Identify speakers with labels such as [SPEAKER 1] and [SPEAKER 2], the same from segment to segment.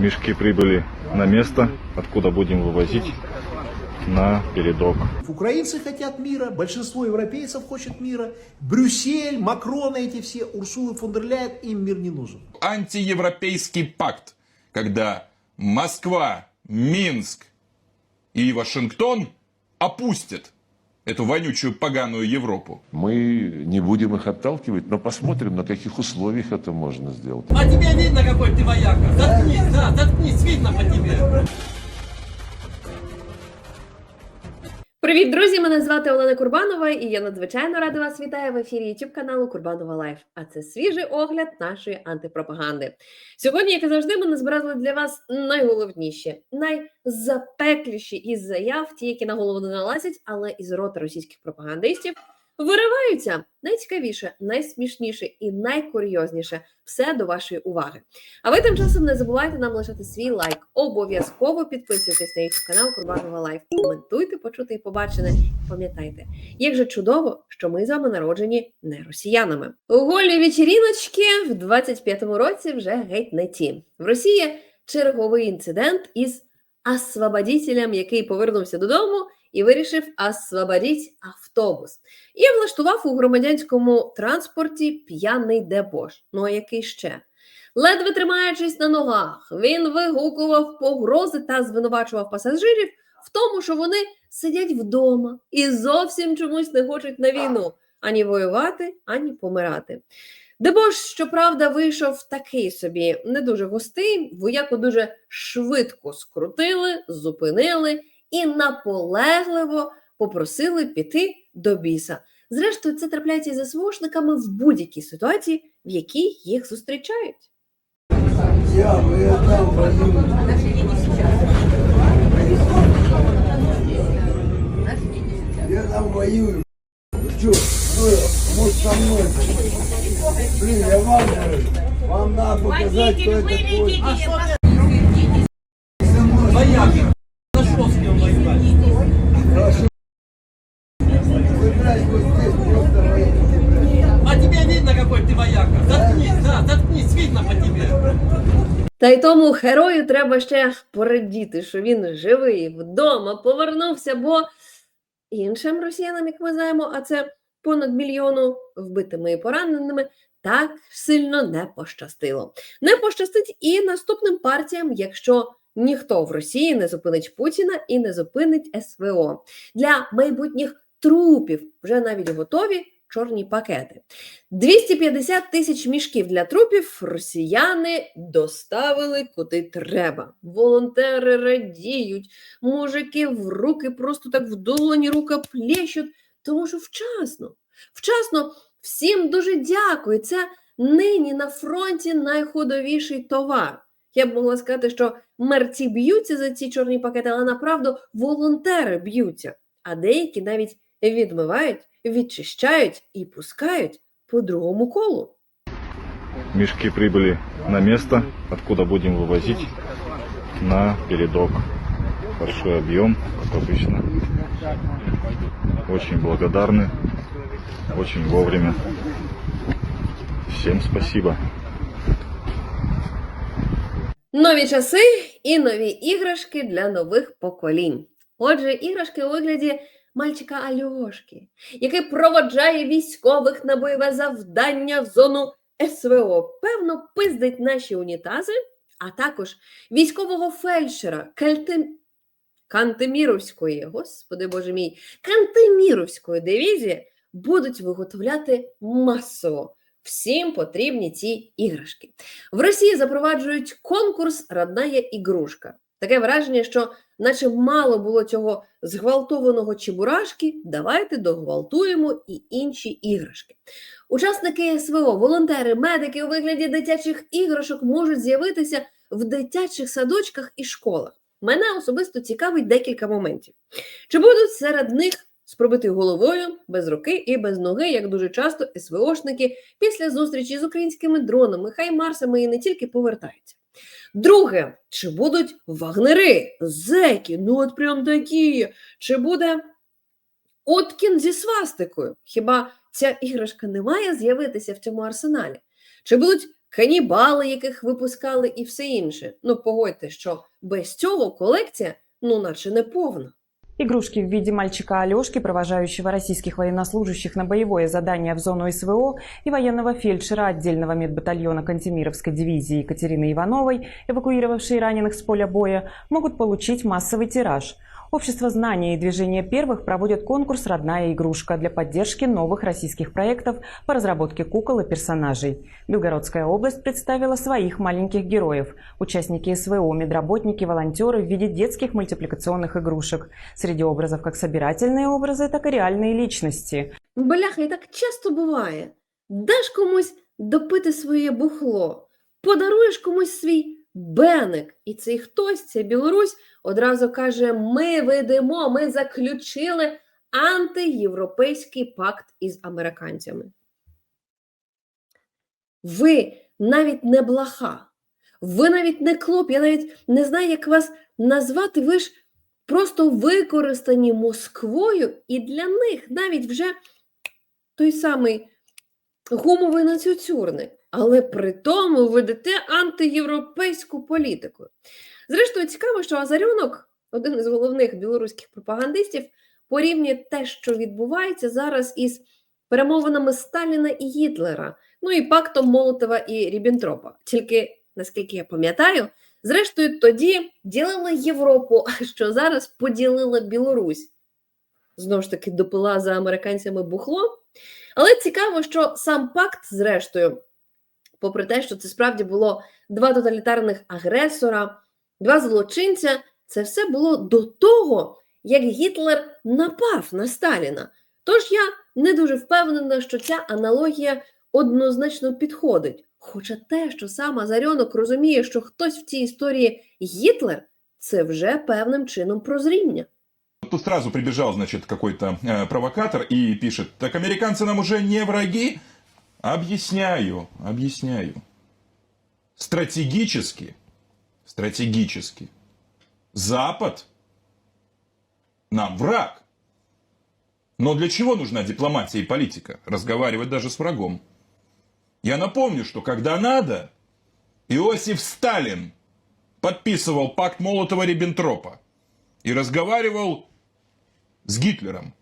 [SPEAKER 1] Мешки прибыли на место, откуда будем вывозить на передок.
[SPEAKER 2] Украинцы хотят мира, большинство европейцев хочет мира, Брюссель, Макрон эти все, Урсула фон дер Ляйен, им мир не нужен.
[SPEAKER 3] антиевропейский пакт, когда Москва, Минск и Вашингтон опустят эту вонючую поганую Европу.
[SPEAKER 4] Мы не будем их отталкивать, но посмотрим, на каких условиях это можно сделать.
[SPEAKER 5] А тебе видно, какой ты вояка? Заткнись, да, заткнись, видно по тебе.
[SPEAKER 6] Привіт, друзі! Мене звати Олена Курбанова, і я надзвичайно рада вас вітаю в ефірі YouTube каналу Курбанова Лайф. А це свіжий огляд нашої антипропаганди. Сьогодні, як і завжди, ми назбирали для вас найголовніші, найзапекліші із заяв, ті, які на голову не налазять, але із рота російських пропагандистів вириваються найцікавіше, найсмішніше і найкурйозніше. Все до вашої уваги. А ви тим часом не забувайте нам лишати свій лайк. Обов'язково підписуйтесь на YouTube канал Курбанова Лайф. Коментуйте, почути і побачене. Пам'ятайте, як же чудово, що ми з вами народжені не росіянами. Голі вечіріночки в 25-му році вже геть не ті. В Росії черговий інцидент із освободителем, який повернувся додому і вирішив освободити автобус. І влаштував у громадянському транспорті п'яний дебош. Ну а який ще? Ледве тримаючись на ногах, він вигукував погрози та звинувачував пасажирів в тому, що вони сидять вдома і зовсім чомусь не хочуть на війну ані воювати, ані помирати. Дебош, щоправда, вийшов такий собі не дуже густий, вояку дуже швидко скрутили, зупинили і наполегливо попросили піти до біса. Зрештою, це трапляється із СВОшниками в будь-якій ситуації, в якій їх зустрічають.
[SPEAKER 7] Я там воюю. Чё, может со мной? Блин, я вам говорю, вам надо показать, кто это такой.
[SPEAKER 6] Та й тому герою треба ще порадіти, що він живий, вдома, повернувся, бо іншим росіянам, як ми знаємо, а це понад мільйону вбитими і пораненими, так сильно не пощастило. Не пощастить і наступним партіям, якщо ніхто в Росії не зупинить Путіна і не зупинить СВО. Для майбутніх трупів вже навіть готові чорні пакети. 250 тисяч мішків для трупів росіяни доставили куди треба. Волонтери радіють, мужики в руки просто так в долоні рука плещуть, тому що вчасно, вчасно всім дуже дякую. Це нині на фронті найходовіший товар. Я б могла сказати, що мерці б'ються за ці чорні пакети, але направду волонтери б'ються, а деякі навіть відмивають, відчищають і пускають по другому колу.
[SPEAKER 1] Мешки прибыли на место, откуда будем вывозить на передок. Большой объем, как обычно. Очень благодарны, очень вовремя. Всем спасибо.
[SPEAKER 6] Нові часи і нові іграшки для нових поколінь. Отже, іграшки у вигляді мальчика Альошки, який проводжає військових на бойове завдання в зону СВО. Певно, пиздить наші унітази, а також військового фельдшера Кальтим... Кантеміровської, господи боже мій, Кантеміровської дивізії будуть виготовляти масово. Всім потрібні ці іграшки. В Росії запроваджують конкурс Родная ігрушка. Таке враження, що наче мало було цього зґвалтованого чебурашки, давайте догвалтуємо і інші іграшки. Учасники СВО, волонтери, медики у вигляді дитячих іграшок можуть з'явитися в дитячих садочках і школах. Мене особисто цікавить декілька моментів. Чи будуть серед них з пробитою головою, без руки і без ноги, як дуже часто СВОшники після зустрічі з українськими дронами, хаймарсами і не тільки повертаються? Друге, чи будуть вагнери, зеки, ну от прям такі, чи буде Откін зі свастикою? Хіба ця іграшка не має з'явитися в цьому арсеналі? Чи будуть канібали, яких випускали, і все інше. Ну, погодьте, що без цього колекція, ну, наче не повна.
[SPEAKER 8] Игрушки в виде мальчика Алешки, провожающего российских военнослужащих на боевое задание в зону СВО, и военного фельдшера отдельного медбатальона Кантемировской дивизии Екатерины Ивановой, эвакуировавшей раненых с поля боя, могут получить массовый тираж. Общество знания и движение первых проводят конкурс «Родная игрушка» для поддержки новых российских проектов по разработке кукол и персонажей. Белгородская область представила своих маленьких героев – участники СВО, медработники, волонтеры в виде детских мультипликационных игрушек. Среди образов как собирательные образы, так и реальные личности.
[SPEAKER 6] Бляха, і так часто буває. Даш комусь допити своє бухло, подаруєш комусь свій Беник, і цей хтось, ця Білорусь, одразу каже: Ми ведемо, ми заключили антиєвропейський пакт із американцями. Ви навіть не блаха, ви навіть не клоп, я навіть не знаю, як вас назвати. Ви ж просто використані Москвою, і для них навіть вже той самий гумовий нацюцюрник, але при тому ведете антиєвропейську політику. Зрештою, цікаво, що Азарьонок, один із головних білоруських пропагандистів, порівнює те, що відбувається зараз із перемовинами Сталіна і Гітлера, ну і пактом Молотова і Ріббентропа. Тільки, наскільки я пам'ятаю, зрештою тоді ділила Європу, що зараз поділила Білорусь. Знову ж таки, допила за американцями бухло. Але цікаво, що сам пакт, зрештою, попри те, що це справді було два тоталітарних агресора, два злочинця, це все було до того, як Гітлер напав на Сталіна. Тож я не дуже впевнена, що ця аналогія однозначно підходить. Хоча те, що сам Азарьонок розуміє, що хтось в цій історії Гітлер, це вже певним чином прозріння.
[SPEAKER 3] Тут сразу прибежал, значит, какой-то э, провокатор и пишет, так американцы нам уже не враги? Объясняю, объясняю. Стратегически, стратегически, Запад нам враг. Но для чего нужна дипломатия и политика? Разговаривать даже с врагом. Я напомню, что когда надо, Иосиф Сталин подписывал пакт Молотова-Риббентропа и разговаривал с Гитлером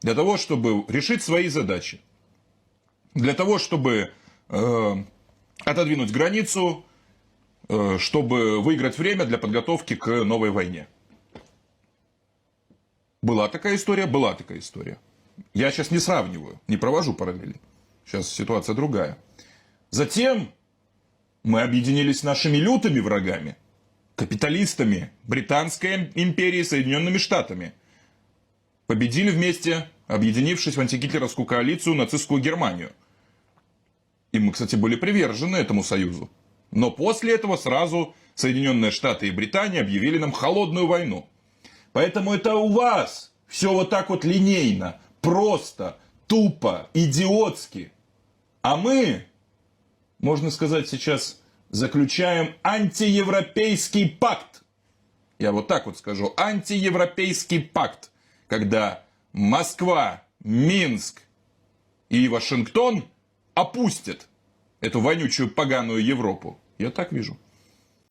[SPEAKER 3] для того, чтобы решить свои задачи. Для того, чтобы э, отодвинуть границу, э, чтобы выиграть время для подготовки к новой войне. Была такая история, была такая история. Я сейчас не сравниваю, не провожу параллели. Сейчас ситуация другая. Затем мы объединились с нашими лютыми врагами, капиталистами Британской империи и Соединенными Штатами. Победили вместе, объединившись в антигитлеровскую коалицию нацистскую Германию. И мы, кстати, были привержены этому союзу. Но после этого сразу Соединенные Штаты и Британия объявили нам холодную войну. Поэтому это у вас все вот так вот линейно, просто, тупо, идиотски. А мы, можно сказать сейчас, заключаем антиевропейский пакт. Я вот так вот скажу. Антиевропейский пакт. Когда Москва, Минск и Вашингтон опустят эту вонючую поганую Європу. Я так вижу.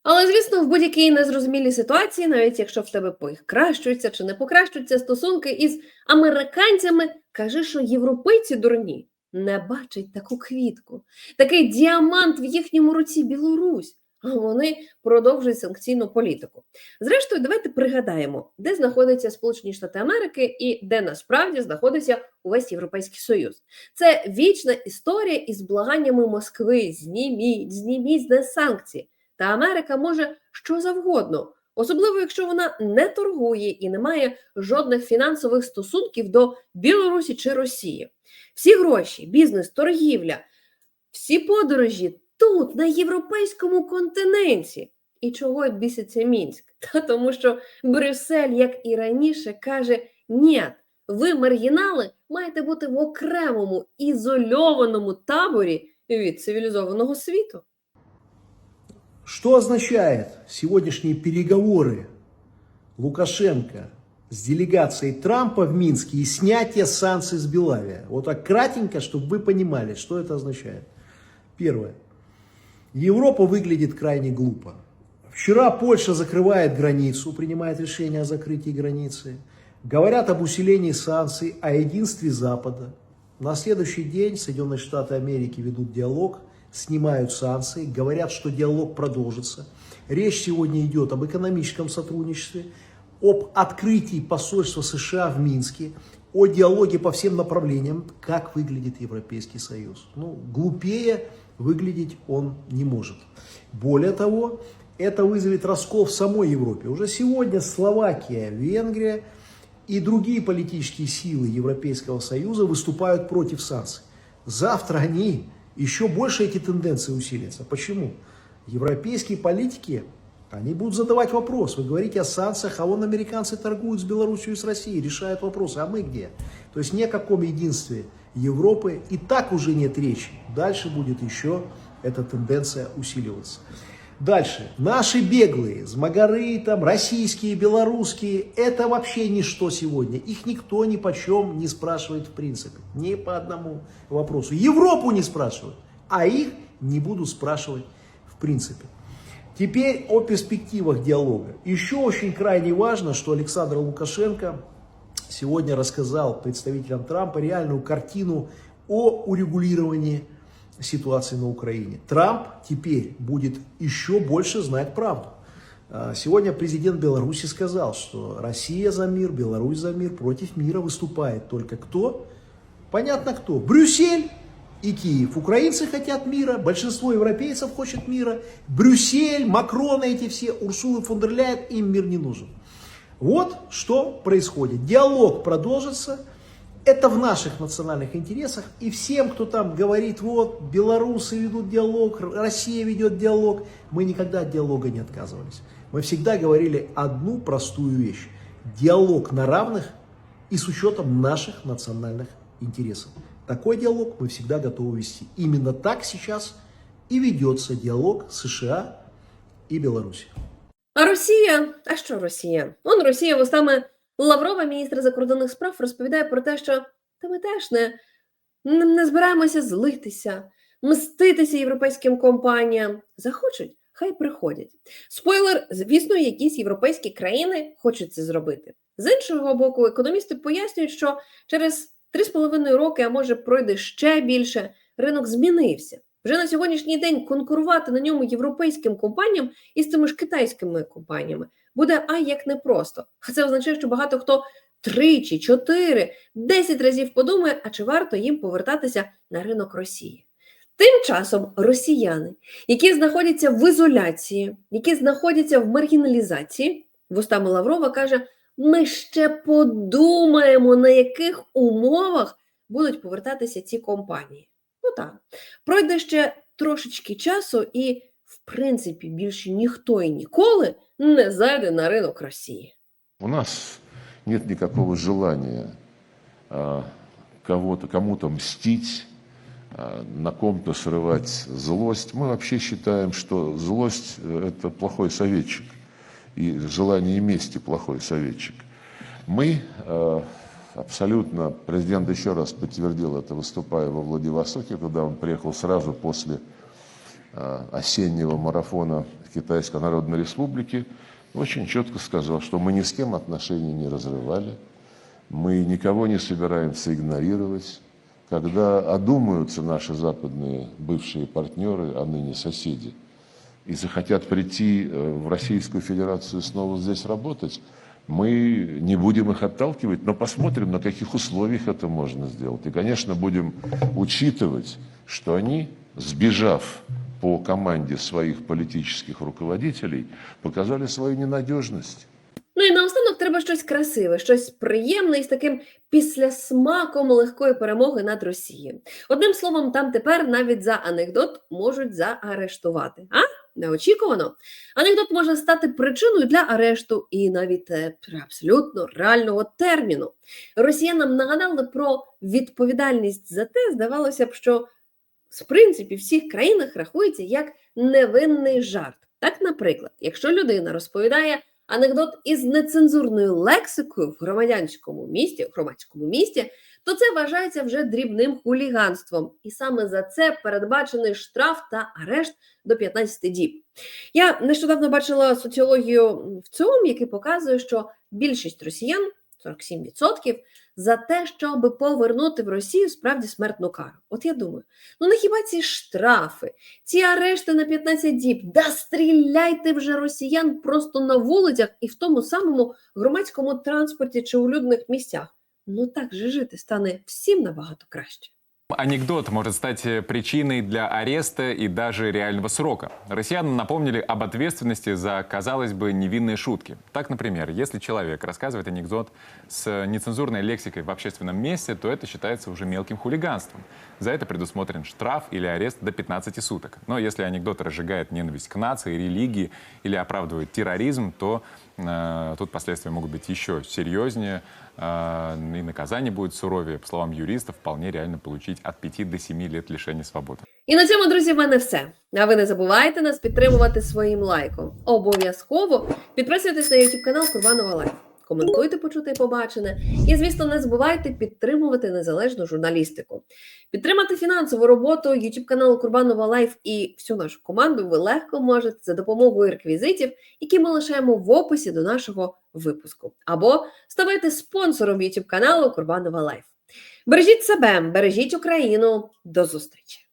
[SPEAKER 6] Але, звісно, в будь-якій незрозумілій ситуації, навіть якщо в тебе покращуються чи не покращуються стосунки із американцями, кажи, що європейці дурні не бачать таку квітку, такий діамант в їхньому руці Білорусь. Вони продовжують санкційну політику. Зрештою, давайте пригадаємо, де знаходяться Сполучені Штати Америки і де насправді знаходиться увесь Європейський Союз. Це вічна історія із благаннями Москви: зніміть, зніміть нас санкції. Та Америка може що завгодно, особливо якщо вона не торгує і не має жодних фінансових стосунків до Білорусі чи Росії. Всі гроші, бізнес, торгівля, всі подорожі тут, на європейському континенті. І чого біситься Мінськ? Та тому що Брюссель, як і раніше, каже: ні, ви, маргінали, маєте бути в окремому ізольованому таборі від цивілізованого світу.
[SPEAKER 2] Что означает сегодняшние переговоры Лукашенко с делегацией Трампа в Минске и снятие санкций с Белавия? Вот так кратенько, чтобы вы понимали, что это означает. Первое. Европа выглядит крайне глупо. Вчера Польша закрывает границу, принимает решение о закрытии границы. Говорят об усилении санкций, о единстве Запада. На следующий день Соединенные Штаты Америки ведут диалог, снимают санкции, говорят, что диалог продолжится. Речь сегодня идет об экономическом сотрудничестве, об открытии посольства США в Минске, о диалоге по всем направлениям, как выглядит Европейский Союз. Ну, глупее выглядеть он не может. Более того, это вызовет раскол в самой Европе. Уже сегодня Словакия, Венгрия и другие политические силы Европейского Союза выступают против санкций. Завтра они, еще больше эти тенденции усилятся. Почему? Европейские политики, они будут задавать вопрос. Вы говорите о санкциях, а вон американцы торгуют с Белоруссией и с Россией, решают вопросы, а мы где? То есть ни о каком единстве Европы и так уже нет речи. Дальше будет еще эта тенденция усиливаться. Дальше. Наши беглые, змагары, там, российские, белорусские, это вообще ничто сегодня. Их никто ни почем не спрашивает в принципе. Ни по одному вопросу. Европу не спрашивают, а их не буду спрашивать в принципе. Теперь о перспективах диалога. Еще очень крайне важно, что Александр Лукашенко сегодня рассказал представителям Трампа реальную картину о урегулировании ситуации на Украине. Трамп теперь будет еще больше знать правду. А, Сегодня президент Беларуси сказал, что Россия за мир, Беларусь за мир, против мира выступает только кто? Понятно кто. Брюссель и Киев. Украинцы хотят мира, большинство европейцев хочет мира. Брюссель, Макрон, эти все, Урсулы фон дер Ляйен, им мир не нужен. Вот что происходит. Диалог продолжится. Это в наших национальных интересах. И всем, кто там говорит, вот, белорусы ведут диалог, Россия ведет диалог, мы никогда от диалога не отказывались. Мы всегда говорили одну простую вещь. Диалог на равных и с учетом наших национальных интересов. Такой диалог мы всегда готовы вести. Именно так сейчас и ведется диалог США и Беларуси.
[SPEAKER 6] А Росія, а що Росія? Он Росія вустами Лаврова, міністра закордонних справ, розповідає про те, що та ми теж не, не збираємося злитися, мститися європейським компаніям. Захочуть, хай приходять. Спойлер, звісно, якісь європейські країни хочуть це зробити. З іншого боку, економісти пояснюють, що через 3,5 роки, а може пройде ще більше, ринок змінився. Вже на сьогоднішній день конкурувати на ньому європейським компаніям із цими ж китайськими компаніями буде ай як непросто. А це означає, що багато хто тричі, чотири, десять разів подумає, а чи варто їм повертатися на ринок Росії. Тим часом росіяни, які знаходяться в ізоляції, які знаходяться в маргіналізації, вустами Лаврова каже: ми ще подумаємо, на яких умовах будуть повертатися ці компанії. Ну так, пройде ще трошечки часу, і, в принципі, більше ніхто і ніколи не зайде на ринок Росії.
[SPEAKER 4] У нас нет никакого желания а, кого-то, кому-то мстить, а, на ком-то срывать злость. Мы вообще считаем, что злость э, – это плохой советчик, и желание мести – плохой советчик. Мы э, абсолютно, президент еще раз подтвердил это, выступая во Владивостоке, куда он приехал сразу после э, осеннего марафона Китайской Народной Республики, очень четко сказал, что мы ни с кем отношения не разрывали, мы никого не собираемся игнорировать. Когда одумаются наши западные бывшие партнеры, а ныне соседи, и захотят прийти э, в Российскую Федерацию снова здесь работать, мы не будем их отталкивать, но посмотрим, на каких условиях это можно сделать. И, конечно, будем учитывать, что они, сбежав по команде своих политических руководителей, показали свою ненадежность.
[SPEAKER 6] Ну і наостанок треба щось красиве, щось приємне і з таким післясмаком легкої перемоги над Росією. Одним словом, там тепер навіть за анекдот можуть заарештувати. А? Неочікувано. Анекдот може стати причиною для арешту і навіть е, абсолютно реального терміну. Росіянам нагадали про відповідальність за те, здавалося б, що з принципі в всіх країнах рахується як невинний жарт. Так, наприклад, якщо людина розповідає анекдот із нецензурною лексикою в громадянському місті, в громадському місті, то це вважається вже дрібним хуліганством. І саме за це передбачений штраф та арешт до 15 діб. Я нещодавно бачила соціологію в ЦИОМ, який показує, що більшість росіян 47% за те, щоб повернути в Росію справді смертну кару. От я думаю, ну не хіба ці штрафи, ці арешти на 15 діб, да стріляйте вже росіян просто на вулицях і в тому самому громадському транспорті чи у людних місцях. Ну так же жити стане всім набагато краще.
[SPEAKER 9] Анекдот может стать э, причиной для ареста и даже реального срока. Россиянам напомнили об ответственности за, казалось бы, невинные шутки. Так, например, если человек рассказывает анекдот с нецензурной лексикой в общественном месте, то это считается уже мелким хулиганством. За это предусмотрен штраф или арест до 15 суток. Но если анекдот разжигает ненависть к нации, религии или оправдывает терроризм, то э, тут последствия могут быть еще серьезнее, э, и наказание будет суровее. По словам юристов, вполне реально получить от 5 до 7 лет лишения свободы.
[SPEAKER 6] І на цьому, друзі, в мене все. А ви не забувайте нас підтримувати своїм лайком. Обов'язково підписуйтесь на YouTube канал Курбанова Лайф. Коментуйте почуте і побачене. І, звісно, не забувайте підтримувати незалежну журналістику. Підтримати фінансову роботу YouTube каналу Курбанова Лайф і всю нашу команду ви легко можете за допомогою реквізитів, які ми лишаємо в описі до нашого випуску. Або ставайте спонсором YouTube каналу Курбанова Лайф. Бережіть себе, бережіть Україну. До зустрічі!